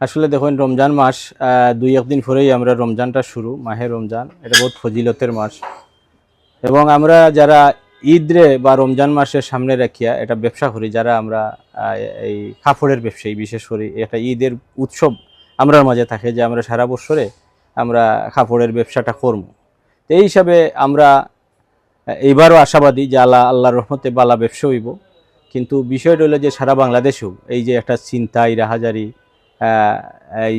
আসলে দেখুন, রমজান মাস দুই একদিন পরেই আমরা রমজানটা শুরু, মাহে রমজান। এটা বহুত ফজিলতের মাস। এবং আমরা যারা ঈদরে বা রমজান মাসের সামনে রাখিয়া এটা ব্যবসা করি, যারা আমরা এই কাপড়ের ব্যবসায়ী, বিশেষ করে একটা ঈদের উৎসব আমরার মাঝে থাকে যে আমরা সারা বছরে আমরা কাপড়ের ব্যবসাটা করব। তো এই হিসাবে আমরা এইবারও আশাবাদী যে আল্লাহ, আল্লাহর রহমতে বালা ব্যবসা হইব। কিন্তু বিষয়টা হলো যে সারা বাংলাদেশেও এই যে একটা চিন্তাই রাহাজারি এই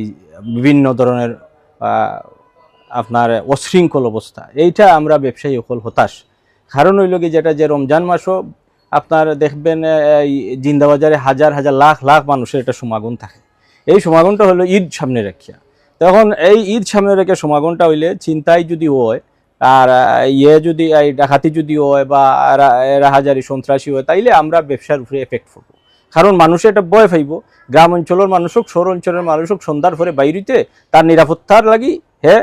বিভিন্ন ধরনের আপনার অশৃঙ্খল অবস্থা। এইটা আমরা ব্যবসায়ী সকল হতাশ। কারণ হইল কি, যেটা যে রমজান মাসও আপনার দেখবেন, এই জিন্দাবাজারে হাজার হাজার, লাখ লাখ মানুষের একটা সমাগম থাকে। এই সমাগমটা হলো ঈদ সামনে রাখিয়া। তখন এই ঈদ সামনে রেখে সমাগমটা হইলে চিন্তাই যদি হয়, আর ইয়ে যদি, এই ডাকাতি যদি হয় বা রাহাজারি সন্ত্রাসী হয়, তাইলে আমরা ব্যবসার উপরে এফেক্ট পড়ব। কারণ মানুষে এটা ভয় পাইব। গ্রাম অঞ্চলের মানুষ হোক শহর অঞ্চলের মানুষ হোক সন্ধ্যার পরে বাইরিতে তার নিরাপত্তার লাগি হে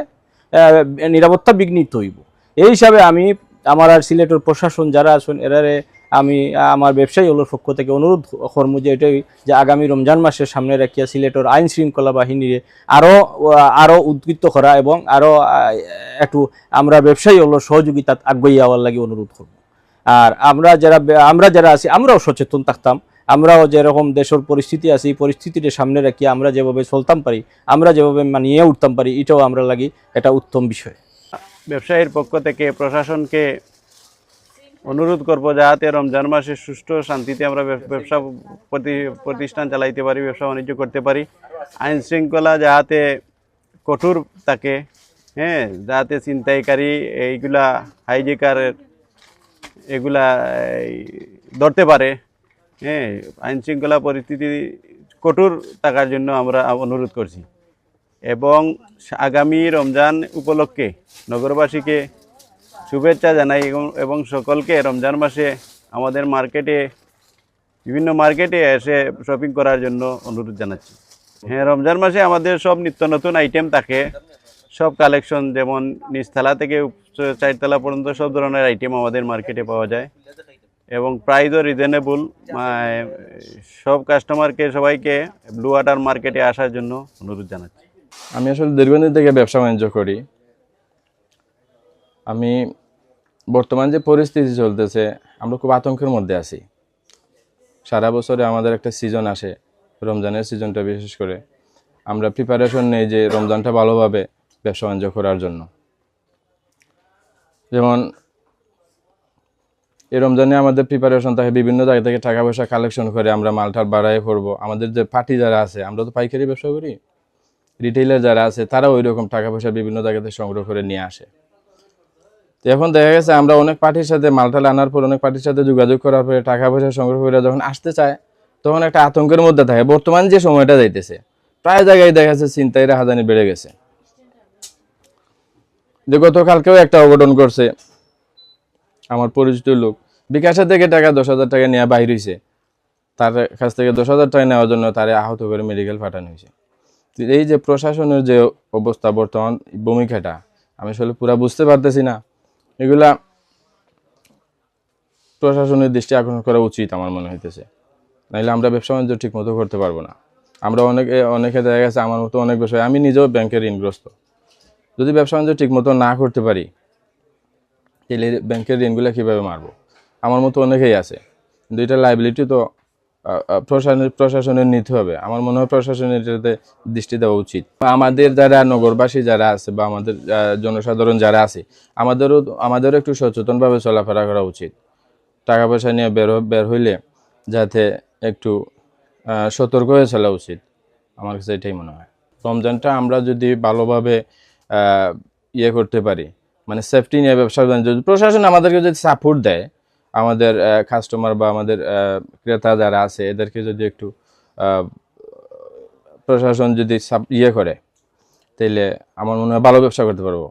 আহ, নিরাপত্তা বিঘ্নিত হইব। এই হিসাবে আমি আমার আর সিলেটের প্রশাসন যারা আছেন এরারে আমি আমার ব্যবসায়ী হলোর পক্ষ থেকে অনুরোধ কর্ম যে এটাই যে আগামী রমজান মাসের সামনে রাখিয়া সিলেটের আইন শৃঙ্খলা বাহিনীর আরও আরও উদ্বৃত্ত করা এবং আরও একটু আমরা ব্যবসায়ী হলো সহযোগিতা হওয়ার লাগে অনুরোধ করব আর আমরা যারা আমরা যারা আছি, আমরাও সচেতন থাকতাম। আমরাও যেরকম দেশের পরিস্থিতি আছে, এই পরিস্থিতিটা সামনে রাখি আমরা যেভাবে চলতাম পারি, আমরা যেভাবে মানিয়ে উঠতাম পারি, এটাও আমরা লাগি এটা উত্তম বিষয়। ব্যবসায়ীর পক্ষ থেকে প্রশাসনকে অনুরোধ করব যাতে রমজান মাসে সুষ্ঠু শান্তিতে আমরা ব্যবসা প্রতি- প্রতিষ্ঠান চালাইতে পারি, ব্যবসা বাণিজ্য করতে পারি। আইন শৃঙ্খলা যাতে কঠোর থাকে হ্যাঁ যাতে চিন্তাইকারী এইগুলা হাইজেকারের এগুলা ধরতে পারে। হ্যাঁ আইন শৃঙ্খলা পরিস্থিতি কঠোর থাকার জন্য আমরা অনুরোধ করছি। এবং আগামী রমজান উপলক্ষে নগরবাসীকে শুভেচ্ছা জানাই এবং- সকলকে রমজান মাসে আমাদের মার্কেটে, বিভিন্ন মার্কেটে এসে শপিং করার জন্য অনুরোধ জানাচ্ছি। হ্যাঁ রমজান মাসে আমাদের সব নিত্য নতুন আইটেম থাকে। সব কালেকশন যেমন নিচতলা থেকে চারতলা পর্যন্ত সব ধরনের আইটেম আমাদের মার্কেটে পাওয়া যায়। এবং প্রাইসও রিজনেবল সব কাস্টমারকে সবাইকে ব্লু ওয়াটার মার্কেটে আসার জন্য অনুরোধ জানাচ্ছি। আমি আসলে দীর্ঘদিন থেকে ব্যবসা বাণিজ্য করি। আমি বর্তমান যে পরিস্থিতি চলতেছে, আমরা খুব আতঙ্কের মধ্যে আছি। সারা বছরে আমাদের একটা সিজন আসে, রমজানের সিজনটা বিশেষ করে। আমরা প্রিপারেশন নেই যে রমজানটা ভালোভাবে ব্যবসা বাণিজ্য করার জন্য। যেমন এই রমজানে আমাদের প্রিপারেশন থাকে বিভিন্ন জায়গা থেকে টাকা পয়সা কালেকশন করে আমরা মালটাল বাড়াই করব আমাদের যে পার্টি যারা আছে, আমরা তো পাইকারি ব্যবসা করি। রিটেইলার যারা আছে তারা ওই রকম টাকা পয়সা বিভিন্ন জায়গা থেকে সংগ্রহ করে নিয়ে আসে। তো এখন দেখা গেছে আমরা অনেক পার্টির সাথে মালটাল আনার পর অনেক পার্টির সাথে যোগাযোগ করার পরে টাকা পয়সা সংগ্রহ করে যখন আসতে চায়, তখন একটা আতঙ্কের মধ্যে থাকে। বর্তমান যে সময়টা যাইতেছে, প্রায় জায়গায় দেখা যাচ্ছে চিন্তায় রাহাজানি বেড়ে গেছে। যে গতকালকেও একটা অঘটন করছে। আমার পরিচিত লোক। বিকাশের থেকে টাকা দশ হাজার টাকা নেওয়া বাইর হয়েছে তার কাছ থেকে দশ হাজার টাকা নেওয়ার জন্য তারে আহত করে মেডিকেল পাঠানো হয়েছে এই যে প্রশাসনের যে অবস্থা বর্তমান ভূমিকাটা, আমি আসলে পুরা বুঝতে পারতেছি না। এগুলা প্রশাসনের দৃষ্টি আকর্ষণ করা উচিত আমার মনে হইতেছে। নাহলে আমরা ব্যবসা বাণিজ্য ঠিক মতো করতে পারব না। আমরা অনেকে অনেকে দেখা গেছে আমার মতো অনেক বিষয় আমি নিজেও ব্যাংকের ঋণগ্রস্ত। যদি ব্যবসা বাণিজ্য ঠিক মতো না করতে পারি, তাহলে ব্যাংকের ঋণগুলো কীভাবে মারবো? আমার মতো অনেকেই আছে। কিন্তু এটা লাইবিলিটি তো প্রশাসনের প্রশাসনের নিতে হবে। আমার মনে হয় প্রশাসনের এটাতে দৃষ্টি দেওয়া উচিত। আমাদের যারা নগরবাসী যারা আছে বা আমাদের জনসাধারণ যারা আছে, আমাদেরও আমাদেরও একটু সচেতনভাবে চলাফেরা করা উচিত। টাকা পয়সা নিয়ে বের বের হইলে যাতে একটু সতর্ক হয়ে চলা উচিত। আমার কাছে এটাই মনে হয়। রমজানটা আমরা যদি ভালোভাবে ইয়ে করতে পারি। মানে সেফটি নিয়ে ব্যবসা বাণিজ্য প্রশাসন আমাদেরকে যদি সাপোর্ট দেয়, আমাদের কাস্টমার বা আমাদের ক্রেতা যারা আছে, এদেরকে যদি একটু প্রশাসন যদি ইয়ে করে, তাইলে আমার মনে হয় ভালো ব্যবসা করতে পারব।